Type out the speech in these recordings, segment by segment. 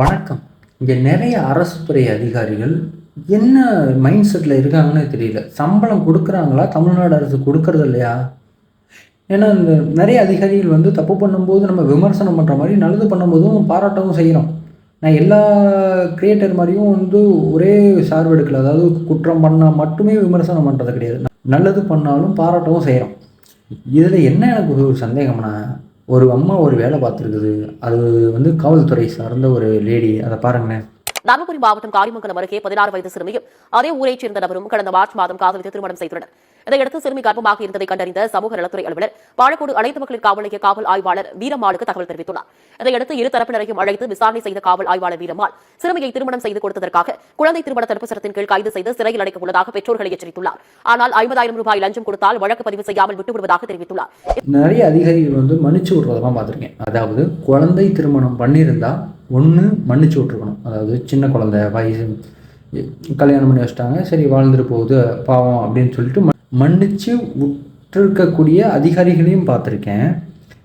வணக்கம். இங்கே நிறைய அரசு துறை அதிகாரிகள் என்ன மைண்ட் செட்டில் இருக்காங்கன்னு தெரியல. சம்பளம் கொடுக்குறாங்களா? தமிழ்நாடு அரசு கொடுக்கறது இல்லையா? ஏன்னா இந்த நிறைய அதிகாரிகள் வந்து தப்பு பண்ணும்போது நம்ம விமர்சனம் பண்ணுற மாதிரி நல்லது பண்ணும்போதும் பாராட்டவும் செய்கிறோம் நான் எல்லா கிரியேட்டர் மாதிரியும் வந்து ஒரே சார்பு எடுக்கல. அதாவது குற்றம் பண்ணால் மட்டுமே விமர்சனம் பண்ணுறது கிடையாது. நல்லது பண்ணாலும் பாராட்டவும் செய்கிறோம் இதில் என்ன எனக்கு ஒரு சந்தேகம்னா ஒரு அம்மா ஒரு வேலை பார்த்துருக்குது. அது வந்து காவல்துறை சார்ந்த ஒரு லேடி அதை பாருங்களேன். தருமபுரி மாவட்டம் காரிமங்கலம் அருகே பதினாறு வயது சிறுமியும் அதே ஊரைச் சேர்ந்த நபரும் கடந்த மார்ச் மாதம் காதலித்து திருமணம் செய்துள்ளனர். இதையடுத்து சிறுமி கர்ப்பமாக இருந்ததை கண்டறிந்த சமூக நலத்துறை அலுவலர் பாலக்கோடு அனைத்து மக்களின் காவல் நிலைய காவல் ஆய்வாளர் வீரம்மாளுக்கு தகவல் தெரிவித்துள்ளார். இதையடுத்து இரு தரப்பினரையும் அழைத்து விசாரணை செய்த காவல் ஆய்வாளர் வீரம்மாள் சிறுமியை திருமணம் செய்து கொடுத்ததற்காக குழந்தை திருமண தடுப்பு சட்டத்தின் கீழ் கைது செய்து சிறையில் அடைக்க உள்ளதாக பெற்றோர்களை எச்சரித்துள்ளார். ஆனால் ஐம்பதாயிரம் ரூபாய் லஞ்சம் கொடுத்தால் வழக்கு பதிவு செய்யாமல் விட்டுவிடுவதாக தெரிவித்துள்ளார். நிறைய அதிகாரிகள் வந்து மன்னிச்சு விடுறதெல்லாம் பார்த்துருக்கேன். அதாவது குழந்தை திருமணம் பண்ணியிருந்தா ஒன்று மன்னிச்சு விட்டுருக்கணும். அதாவது சின்ன குழந்தை வயசு கல்யாணம் பண்ணி வச்சிட்டாங்க. சரி வாழ்ந்துட்டு போகுது பாவம் அப்படின்னு சொல்லிட்டு ம- மன்னிச்சு விட்டுருக்கக்கூடிய அதிகாரிகளையும் பார்த்துருக்கேன்.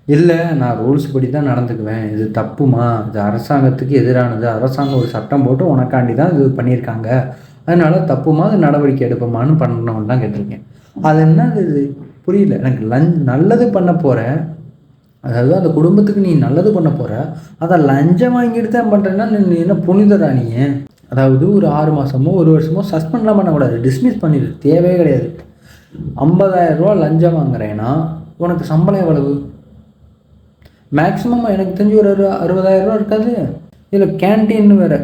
இல்லை நான் ரூல்ஸ் படி தான் நடந்துக்குவேன். இது தப்புமா? இது அரசாங்கத்துக்கு எதிரானது. அரசாங்கம் ஒரு சட்டம் போட்டு உனக்காண்டி தான் இது பண்ணியிருக்காங்க. அதனால் தப்புமா? அது நடவடிக்கை எடுப்போமான்னு பண்ணணும்னு தான் கேட்டிருக்கேன். அது என்ன இது? புரியல. எனக்கு லஞ்ச் நல்லது பண்ண போகிறேன் அதாவது அந்த குடும்பத்துக்கு நீ நல்லது பண்ண போகிற அதை லஞ்சம் வாங்கிட்டு தான் பண்ணுறேன்னா நீ என்ன புனிதரா நீ? அதாவது ஒரு ஆறு மாதமோ ஒரு வருஷமோ சஸ்பெண்ட்லாம் பண்ணக்கூடாது. டிஸ்மிஸ் பண்ணிடு தேவையே கிடையாது. 50000 ரூபா லஞ்சம் வாங்குறேன்னா உனக்கு சம்பளம் எவ்வளவு? மேக்ஸிமம் எனக்கு தெரிஞ்சு ஒரு அறு அறுபதாயிரம் ரூபா இருக்காது. இதில் கேன்டீன் வேறு.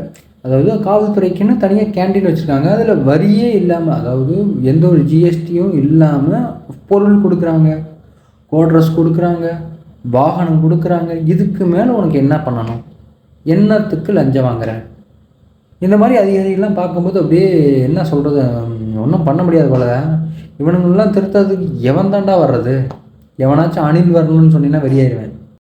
அதாவது காவல்துறைக்குன்னு தனியாக கேன்டீன் வச்சுருக்காங்க. அதில் வரியே இல்லாமல் அதாவது எந்த ஒரு ஜிஎஸ்டியும் இல்லாமல் பொருள் கொடுக்குறாங்க. கோட்ரஸ் கொடுக்குறாங்க. வாகனம் கொடுக்குறாங்க இதுக்கு மேலே உனக்கு என்ன பண்ணணும்? என்னத்துக்கு லஞ்சம் வாங்குறேன் இந்த மாதிரி அதிகாரிகள்லாம் பார்க்கும்போது அப்படியே என்ன சொல்கிறது ஒன்றும் பண்ண முடியாது போல. இவனுங்களெலாம் திருத்தறதுக்கு எவன் தாண்டா வர்றது? எவனாச்சும் அணில் வரணும்னு சொன்னீங்கன்னா வெளியேறுவேன்